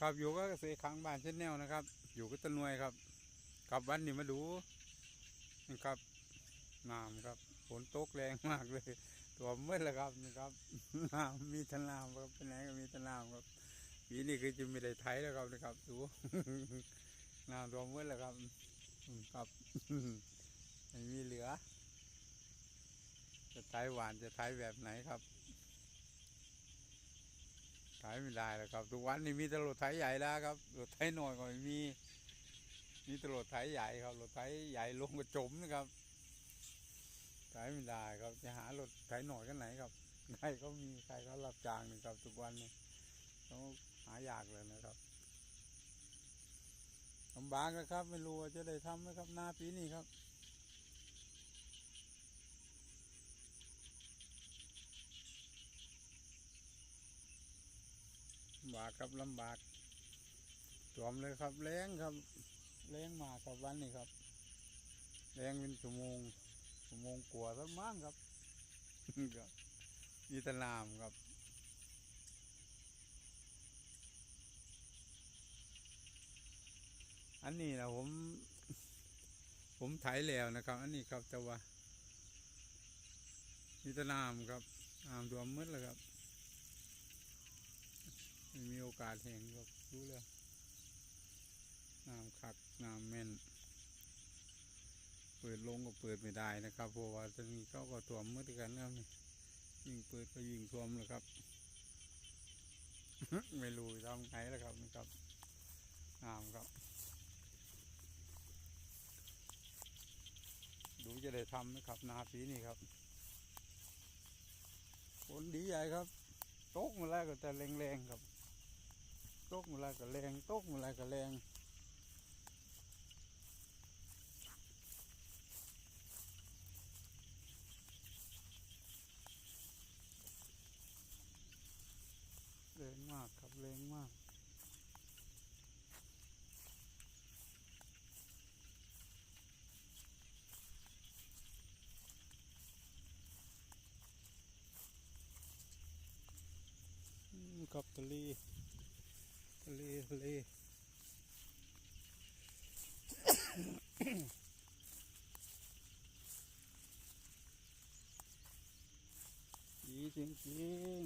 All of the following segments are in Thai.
ครับอยู่ก็เกษตรค้างบ้านเช่นแนวนะครับ อยู่ก็ตะนวยครับกลับวันนี้มาดูนะครับน้ำครับฝนตกแรงมากเลย ตัวมืดแล้วครับนะครับน้ำมีแตะนามครับเป็นไหนก็มีแตะนามครับปีนี้คือจะไม่ได้ไถแล้วครับนะครับดูน้ำตัวมืดแล้วครับมครับไม่มีเหลือ จะไถหวานจะไถแบบไหนครับายไม่ได้แล้วครับ ทุกวันนี้มีต่รถไถใหญ่แล้วครับรถไถน้อยก็ไม่มี มีต่รถไถใหญ่ครับรถไถใหญ่ลงก็จมนะครับขายไม่ได้ครับ จะหารถไถหน่อยกันไหนครับใครเขามีใครเขารับจ้างนี่ครับทุกวันนี้เขาหายากเลยนะครับลำบากนะครับ ไม่รู้ว่าจะได้ทำไหมครับหน้าปีนี้ครับ ลำบากครับลำบากสวมเลยครับแรงครับแรงมากครับวันนี้ครับแรงเป็นชั่วโมงชั่วโมงกว่าสักมั้งครับครับมีแตนามครับอันนี้นะผม ผมไถแล้วนะครับ อันนี้ครับแต่ว่ามีแตนามครับน้ำรวมมืดแล้วครับ ไม่มีโอกาสแห่งก็รู้แล้วน้ำคักน้ำแม่น เปิดลงก็เปิดไม่ได้นะครับเพราะว่าตอนนี้เขาก็ท่วมเหมือนกันแล้วนี่ยิ่งเปิดก็ยิ่งท่วมเลยครับ ไม่รู้ทำไงแล้วครับนี่ครับน้ำครับ ดูจะได้ทำไหมครับ นาปีนี้ครับฝนดีใหญ่ครับตกมาแล้วก็จะแรงๆครับ ตกมาแล้วก็แรงตกมาแล้วก็แรงแรงมากครับแรงมากกับทะลทะ เลทะเลดีจริงจริง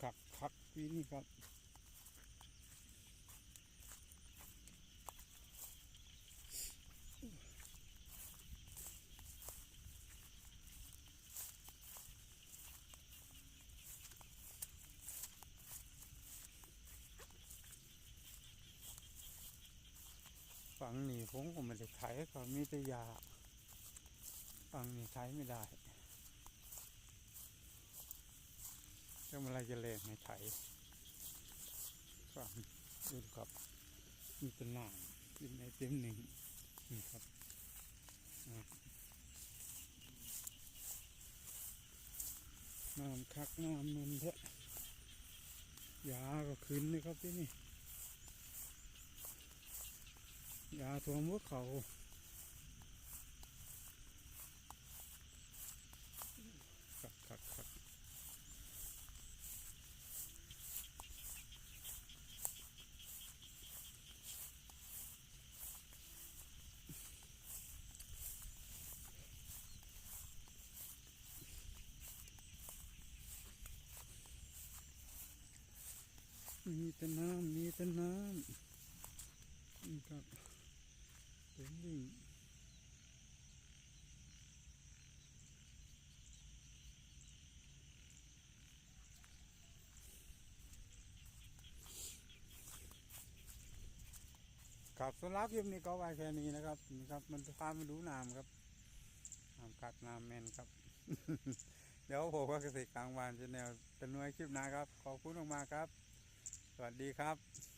คักคัก คักปีนี้ครับฝั่งนี้ผมก็ไม่ได้ไถก็มีแต่ยาฝั่งนี้ไถไม่ได้ แล้วเมื่อไรจะแรงให้ไถฝั่งดูครับ มีแต้นน้ำอยู่ในเต็มหนึ่งนี่ครับน้ำคักน้ำมันเถอะยาก็ขึ้นนะครับที่นี่ยาตัวมือเขาคักคักคัก มีแต่น้ำมีแต่น้ำนี่ครับเป็นดิ่งครับสำหรับคลิปนี้ก็ไว้แค่นี้นะครับนี่ครับ มันพามาดูน้ำครับน้ำกัดน้ำแมนครับ เดี๋ยวผมก็เกษตรกลางวานจะแนวเป็นหน่วยคลิปนะครับ ขอบคุณมากๆครับ วัสดีครับ